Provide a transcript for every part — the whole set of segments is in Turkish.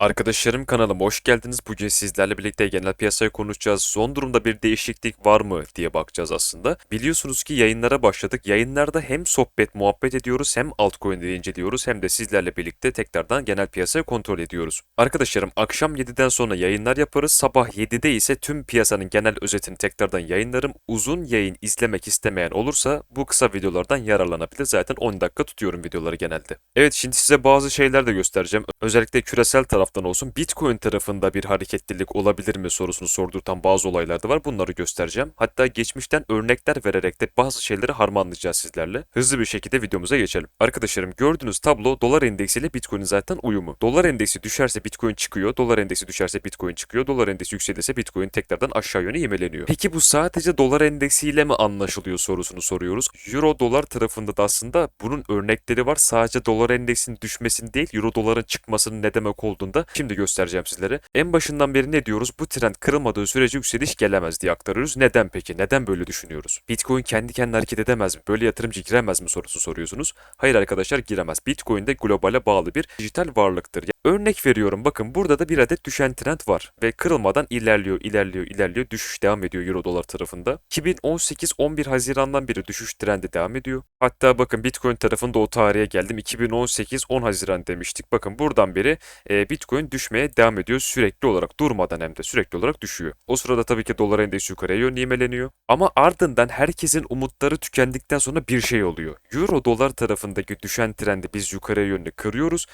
Arkadaşlarım kanalıma hoş geldiniz. Bugün sizlerle birlikte genel piyasayı konuşacağız. Son durumda bir değişiklik var mı diye bakacağız aslında. Biliyorsunuz ki yayınlara başladık. Yayınlarda hem sohbet, muhabbet ediyoruz hem altcoin'leri inceliyoruz hem de sizlerle birlikte tekrardan genel piyasayı kontrol ediyoruz. Arkadaşlarım akşam 7'den sonra yayınlar yaparız. Sabah 7'de ise tüm piyasanın genel özetini tekrardan yayınlarım. Uzun yayın izlemek istemeyen olursa bu kısa videolardan yararlanabilir. Zaten 10 dakika tutuyorum videoları genelde. Evet şimdi size bazı şeyler de göstereceğim. Özellikle küresel taraftan olsun Bitcoin tarafında bir hareketlilik olabilir mi sorusunu sordurtan bazı olaylar da var. Bunları göstereceğim. Hatta geçmişten örnekler vererek de bazı şeyleri harmanlayacağız sizlerle. Hızlı bir şekilde videomuza geçelim. Arkadaşlarım gördüğünüz tablo dolar endeksiyle Bitcoin'in zaten uyumu. Dolar endeksi düşerse Bitcoin çıkıyor. Dolar endeksi düşerse Bitcoin çıkıyor. Dolar endeksi yükselirse Bitcoin tekrardan aşağı yöne yemeleniyor. Peki bu sadece dolar endeksiyle mi anlaşılıyor sorusunu soruyoruz. Euro dolar tarafında da aslında bunun örnekleri var. Sadece dolar endeksinin düşmesinin değil, euro doların çıkmasının ne demek olduğunda şimdi göstereceğim sizlere. En başından beri ne diyoruz? Bu trend kırılmadığı sürece yükseliş gelemez diye aktarıyoruz. Neden peki? Neden böyle düşünüyoruz? Bitcoin kendi kendine hareket edemez mi? Böyle yatırımcı giremez mi sorusu soruyorsunuz. Hayır arkadaşlar giremez. Bitcoin de globale bağlı bir dijital varlıktır. Örnek veriyorum bakın burada da bir adet düşen trend var ve kırılmadan ilerliyor, ilerliyor, ilerliyor. Düşüş devam ediyor euro dolar tarafında. 2018-11 Haziran'dan beri düşüş trendi devam ediyor. Hatta bakın Bitcoin tarafında o tarihe geldim. 2018-10 Haziran demiştik. Bakın buradan beri e, Bitcoin düşmeye devam ediyor sürekli olarak durmadan hem de sürekli olarak düşüyor. O sırada tabii ki dolar endeksi yukarıya yönlü imeleniyor. Ama ardından herkesin umutları tükendikten sonra bir şey oluyor. Euro dolar tarafındaki düşen trendi biz yukarıya yönlü kırıyoruz.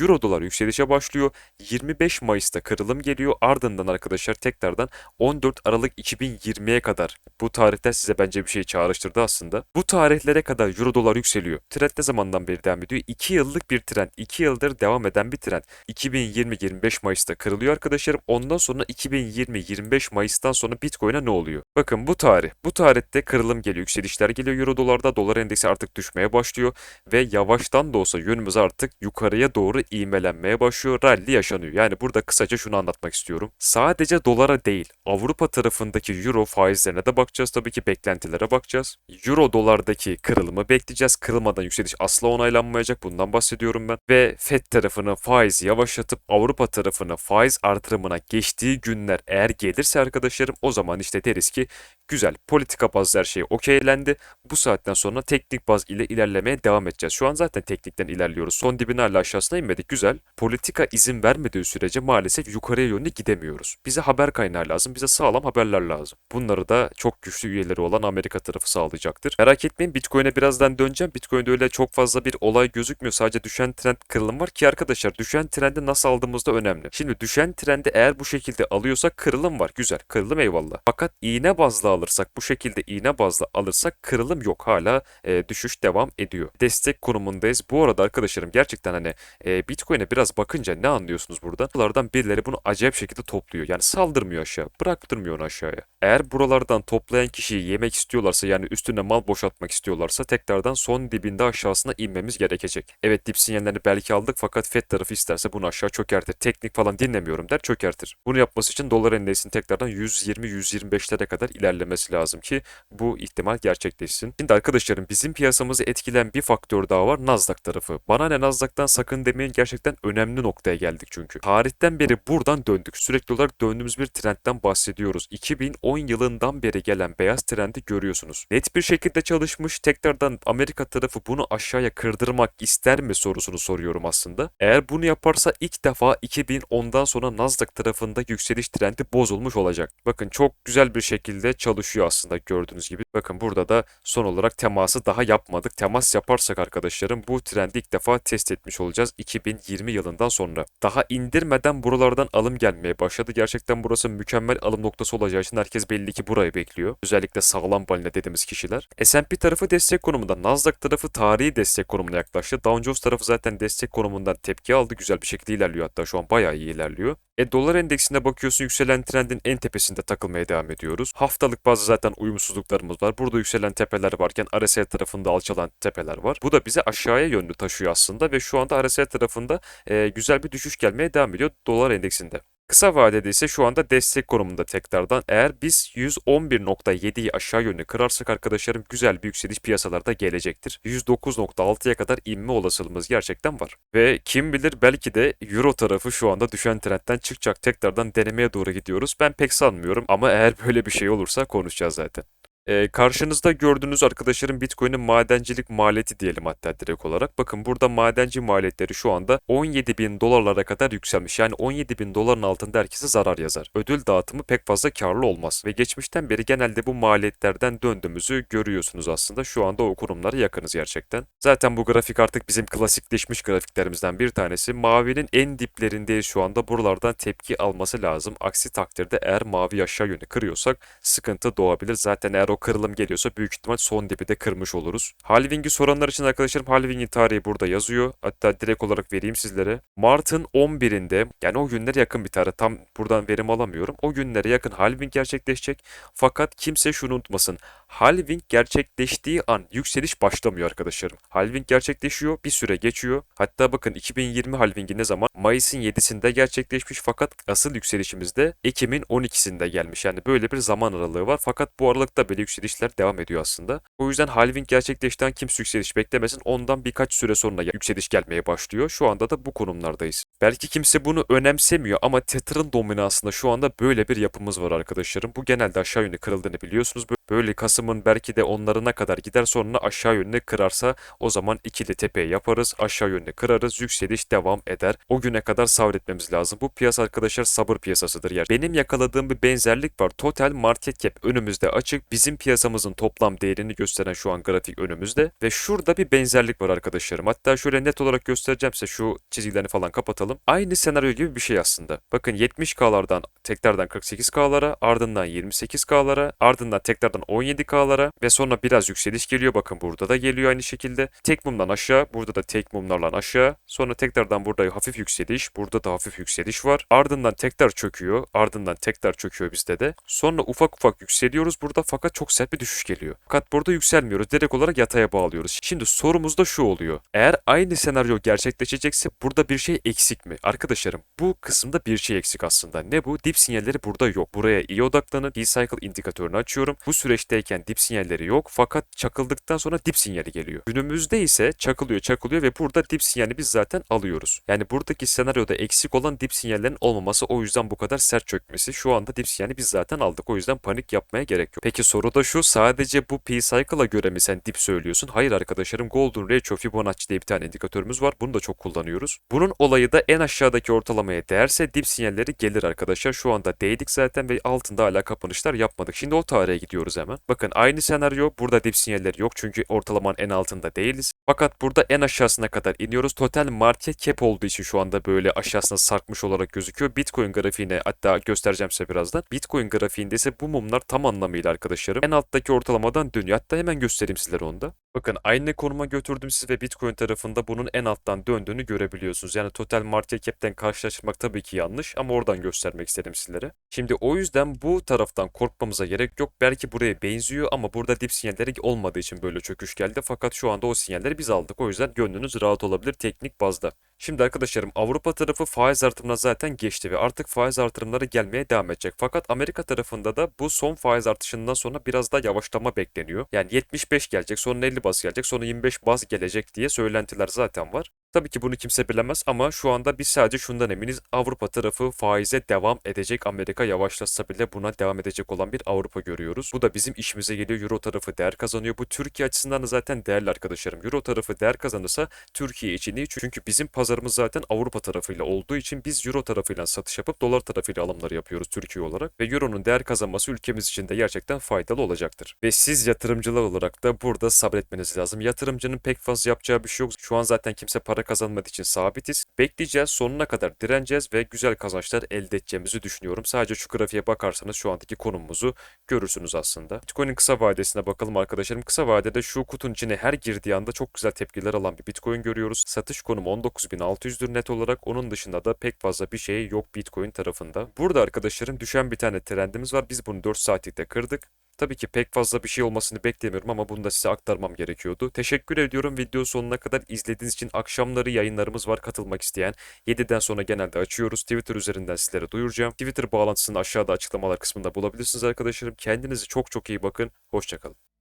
Euro dolar yükselişe başlıyor. 25 Mayıs'ta kırılım geliyor. Ardından arkadaşlar tekrardan 14 Aralık 2020'ye kadar bu tarihler size bence bir şey çağrıştırdı aslında. Bu tarihlere kadar Euro dolar yükseliyor. Trend ne zamandan beri devam ediyor? 2 yıllık bir trend. 2 yıldır devam eden bir trend. 2020-25 Mayıs'ta kırılıyor arkadaşlarım. Ondan sonra 2020-25 Mayıs'tan sonra Bitcoin'e ne oluyor? Bakın bu tarih. Bu tarihte kırılım geliyor. Yükselişler geliyor Euro dolarda. Dolar endeksi artık düşmeye başlıyor. Ve yavaştan da olsa yönümüz artık yukarıya doğru ivmelenmeye başlıyor. Rally yaşanıyor. Yani burada kısaca şunu anlatmak istiyorum. Sadece dolara değil Avrupa tarafındaki Euro faizlerine de bakacağız. Tabii ki beklentilere bakacağız. Euro dolardaki kırılımı bekleyeceğiz. Kırılmadan yükseliş asla onaylanmayacak. Bundan bahsediyorum ben. Ve FED tarafının faizi yavaşlatıp Avrupa tarafına faiz artırımına geçtiği günler eğer gelirse arkadaşlarım o zaman işte deriz ki güzel politika bazlı her şey okeylendi. Bu saatten sonra teknik baz ile ilerlemeye devam edeceğiz. Şu an zaten teknikten ilerliyoruz. Son dibine hala aşağısına inmedik. Güzel. Politika izin vermediği sürece maalesef yukarıya yönlü gidemiyoruz. Bize haber kaynağı lazım. Bize sağlam haberler lazım. Bunları da çok güçlü üyeleri olan Amerika tarafı sağlayacaktır. Merak etmeyin Bitcoin'e birazdan döneceğim. Bitcoin'de öyle çok fazla bir olay gözükmüyor. Sadece düşen trend kırılım var ki arkadaşlar düşen trendi nasıl aldığımız da önemli. Şimdi düşen trendi eğer bu şekilde alıyorsak kırılım var. Güzel. Kırılım eyvallah. Fakat iğne bazlı alırsak bu şekilde iğne bazlı alırsak kırılım yok. Hala e, düşüş devam ediyor. Destek konumundayız. Bu arada arkadaşlarım gerçekten hani e, Bitcoin'e biraz bakınca ne anlıyorsunuz buradan? Buralardan birileri bunu acayip şekilde topluyor. Yani saldırmıyor aşağı. Bıraktırmıyor onu aşağıya. Eğer buralardan toplayan kişiyi yemek istiyorlarsa yani üstüne mal boşaltmak istiyorlarsa tekrardan son dibinde aşağısına inmemiz gerekecek. Evet dip sinyallerini belki aldık fakat FED tarafı isterse bunu aşağı çökertir. Teknik falan dinlemiyorum der çökertir. Bunu yapması için dolar endeksinin tekrardan 120-125'lere kadar ilerlemesi lazım ki bu ihtimal gerçekleşsin. Şimdi arkadaşlarım bizim piyasamızı etkileyen bir faktör daha var Nasdaq tarafı. Bana ne Nasdaq'tan sakın demeyin gerçekten önemli noktaya geldik çünkü. Tarihten beri buradan döndük. Sürekli olarak döndüğümüz bir trendten bahsediyoruz. 2010 yılından beri gelen beyaz trendi görüyorsunuz. Net bir şekilde çalışmış. Tekrardan Amerika tarafı bunu aşağıya kırdırmak ister mi sorusunu soruyorum aslında. Eğer bunu yaparsa ilk defa 2010'dan sonra Nasdaq tarafında yükseliş trendi bozulmuş olacak. Bakın çok güzel bir şekilde çalışıyor aslında gördüğünüz gibi. Bakın burada da son olarak teması daha yapmadık. Temas yaparsak arkadaşlarım bu trendi ilk defa test etmiş olacağız 2020 yılından sonra. Daha indirmeden buralardan alım gelmeye başladı. Gerçekten burası mükemmel alım noktası olacağı için herkes belli ki burayı bekliyor. Özellikle sağlam balina dediğimiz kişiler. S&P tarafı destek konumunda. Nasdaq tarafı tarihi destek konumuna yaklaştı. Dow Jones tarafı zaten destek konumundan tepki aldı. Güzel bir şekilde ilerliyor hatta şu an bayağı iyi ilerliyor. E dolar endeksine bakıyorsun yükselen trendin en tepesinde takılmaya devam ediyoruz. Haftalık bazı zaten uyumsuzluklarımız var. Burada yükselen tepeler varken RSI tarafında alçalan tepeler var. Bu da bizi aşağıya yönlü taşıyor aslında ve şu anda RSI tarafında e, güzel bir düşüş gelmeye devam ediyor dolar endeksinde. Kısa vadede ise şu anda destek konumunda tekrardan. Eğer biz 111.7'yi aşağı yönlü kırarsak arkadaşlarım güzel bir yükseliş piyasalarda gelecektir. 109.6'ya kadar inme olasılığımız gerçekten var. Ve kim bilir belki de Euro tarafı şu anda düşen trendten çıkacak. Tekrardan denemeye doğru gidiyoruz. Ben pek sanmıyorum ama eğer böyle bir şey olursa konuşacağız zaten. Ee, karşınızda gördüğünüz arkadaşların Bitcoin'in madencilik maliyeti diyelim hatta direkt olarak. Bakın burada madenci maliyetleri şu anda 17 bin dolarlara kadar yükselmiş. Yani 17 bin doların altında herkese zarar yazar. Ödül dağıtımı pek fazla karlı olmaz. Ve geçmişten beri genelde bu maliyetlerden döndüğümüzü görüyorsunuz aslında. Şu anda o kurumlara yakınız gerçekten. Zaten bu grafik artık bizim klasikleşmiş grafiklerimizden bir tanesi. Mavinin en diplerindeyiz şu anda. Buralardan tepki alması lazım. Aksi takdirde eğer mavi aşağı yönü kırıyorsak sıkıntı doğabilir. Zaten eğer o kırılım geliyorsa büyük ihtimal son dibi de kırmış oluruz. Halving'i soranlar için arkadaşlarım Halving'in tarihi burada yazıyor. Hatta direkt olarak vereyim sizlere. Mart'ın 11'inde yani o günlere yakın bir tarih. Tam buradan verim alamıyorum. O günlere yakın Halving gerçekleşecek. Fakat kimse şunu unutmasın. Halving gerçekleştiği an yükseliş başlamıyor arkadaşlarım. Halving gerçekleşiyor, bir süre geçiyor. Hatta bakın 2020 Halving'i ne zaman? Mayıs'ın 7'sinde gerçekleşmiş fakat asıl yükselişimiz de Ekim'in 12'sinde gelmiş. Yani böyle bir zaman aralığı var. Fakat bu aralıkta böyle yükselişler devam ediyor aslında. O yüzden halving gerçekleşten kimse yükseliş beklemesin. Ondan birkaç süre sonra yükseliş gelmeye başlıyor. Şu anda da bu konumlardayız. Belki kimse bunu önemsemiyor ama Tether'ın dominansında şu anda böyle bir yapımız var arkadaşlarım. Bu genelde aşağı yönlü kırıldığını biliyorsunuz. Böyle Kasım'ın belki de onlarına kadar gider sonra aşağı yönlü kırarsa o zaman ikili tepe yaparız. Aşağı yönlü kırarız. Yükseliş devam eder. O güne kadar sabretmemiz lazım. Bu piyasa arkadaşlar sabır piyasasıdır. Yani benim yakaladığım bir benzerlik var. Total market cap önümüzde açık. Bizim piyasamızın toplam değerini gösteren şu an grafik önümüzde. Ve şurada bir benzerlik var arkadaşlarım. Hatta şöyle net olarak göstereceğim size şu çizgilerini falan kapatalım. Aynı senaryo gibi bir şey aslında. Bakın 70K'lardan tekrardan 48K'lara ardından 28K'lara ardından tekrardan 17K'lara ve sonra biraz yükseliş geliyor. Bakın burada da geliyor aynı şekilde. Tek mumdan aşağı burada da tek mumlarla aşağı. Sonra tekrardan burada hafif yükseliş. Burada da hafif yükseliş var. Ardından tekrar çöküyor. Ardından tekrar çöküyor bizde de. Sonra ufak ufak yükseliyoruz burada fakat çok sert bir düşüş geliyor. Fakat burada yükselmiyoruz. Direkt olarak yataya bağlıyoruz. Şimdi sorumuz da şu oluyor. Eğer aynı senaryo gerçekleşecekse burada bir şey eksik mi? Arkadaşlarım bu kısımda bir şey eksik aslında. Ne bu? Dip sinyalleri burada yok. Buraya iyi odaklanın. D-Cycle indikatörünü açıyorum. Bu süreçteyken dip sinyalleri yok. Fakat çakıldıktan sonra dip sinyali geliyor. Günümüzde ise çakılıyor çakılıyor ve burada dip sinyali biz zaten alıyoruz. Yani buradaki senaryoda eksik olan dip sinyallerin olmaması o yüzden bu kadar sert çökmesi. Şu anda dip sinyali biz zaten aldık. O yüzden panik yapmaya gerek yok. Peki soru da şu sadece bu P-Cycle'a göre mi sen dip söylüyorsun? Hayır arkadaşlarım Golden Ratio Fibonacci diye bir tane indikatörümüz var. Bunu da çok kullanıyoruz. Bunun olayı da en aşağıdaki ortalamaya değerse dip sinyalleri gelir arkadaşlar. Şu anda değdik zaten ve altında hala kapanışlar yapmadık. Şimdi o tarihe gidiyoruz hemen. Bakın aynı senaryo. Burada dip sinyalleri yok çünkü ortalamanın en altında değiliz. Fakat burada en aşağısına kadar iniyoruz. Total market cap olduğu için şu anda böyle aşağısına sarkmış olarak gözüküyor. Bitcoin grafiğine hatta göstereceğim size birazdan. Bitcoin grafiğinde ise bu mumlar tam anlamıyla arkadaşlarım en alttaki ortalamadan dönüyor. Hatta hemen göstereyim sizlere onu da. Bakın aynı konuma götürdüm sizi ve Bitcoin tarafında bunun en alttan döndüğünü görebiliyorsunuz. Yani total market cap'ten karşılaştırmak tabii ki yanlış ama oradan göstermek istedim sizlere. Şimdi o yüzden bu taraftan korkmamıza gerek yok. Belki buraya benziyor ama burada dip sinyalleri olmadığı için böyle çöküş geldi. Fakat şu anda o sinyalleri biz aldık. O yüzden gönlünüz rahat olabilir teknik bazda. Şimdi arkadaşlarım Avrupa tarafı faiz artımına zaten geçti ve artık faiz artırımları gelmeye devam edecek. Fakat Amerika tarafında da bu son faiz artışından sonra biraz daha yavaşlama bekleniyor. Yani 75 gelecek, sonra 50 baz gelecek, sonra 25 baz gelecek diye söylentiler zaten var. Tabii ki bunu kimse bilemez ama şu anda biz sadece şundan eminiz. Avrupa tarafı faize devam edecek. Amerika yavaşlatsa bile buna devam edecek olan bir Avrupa görüyoruz. Bu da bizim işimize geliyor. Euro tarafı değer kazanıyor. Bu Türkiye açısından da zaten değerli arkadaşlarım. Euro tarafı değer kazanırsa Türkiye için iyi. Çünkü bizim pazarımız zaten Avrupa tarafıyla olduğu için biz Euro tarafıyla satış yapıp dolar tarafıyla alımları yapıyoruz Türkiye olarak. Ve Euro'nun değer kazanması ülkemiz için de gerçekten faydalı olacaktır. Ve siz yatırımcılar olarak da burada sabretmeniz lazım. Yatırımcının pek fazla yapacağı bir şey yok. Şu an zaten kimse para kazanmadığı için sabitiz. Bekleyeceğiz, sonuna kadar direneceğiz ve güzel kazançlar elde edeceğimizi düşünüyorum. Sadece şu grafiğe bakarsanız şu andaki konumumuzu görürsünüz aslında. Bitcoin'in kısa vadesine bakalım arkadaşlarım. Kısa vadede şu kutunun içine her girdiği anda çok güzel tepkiler alan bir Bitcoin görüyoruz. Satış konumu 19.600'dür net olarak. Onun dışında da pek fazla bir şey yok Bitcoin tarafında. Burada arkadaşlarım düşen bir tane trendimiz var. Biz bunu 4 saatlikte kırdık. Tabii ki pek fazla bir şey olmasını beklemiyorum ama bunu da size aktarmam gerekiyordu. Teşekkür ediyorum video sonuna kadar izlediğiniz için. Akşamları yayınlarımız var katılmak isteyen. 7'den sonra genelde açıyoruz. Twitter üzerinden sizlere duyuracağım. Twitter bağlantısını aşağıda açıklamalar kısmında bulabilirsiniz arkadaşlarım. Kendinize çok çok iyi bakın. Hoşçakalın.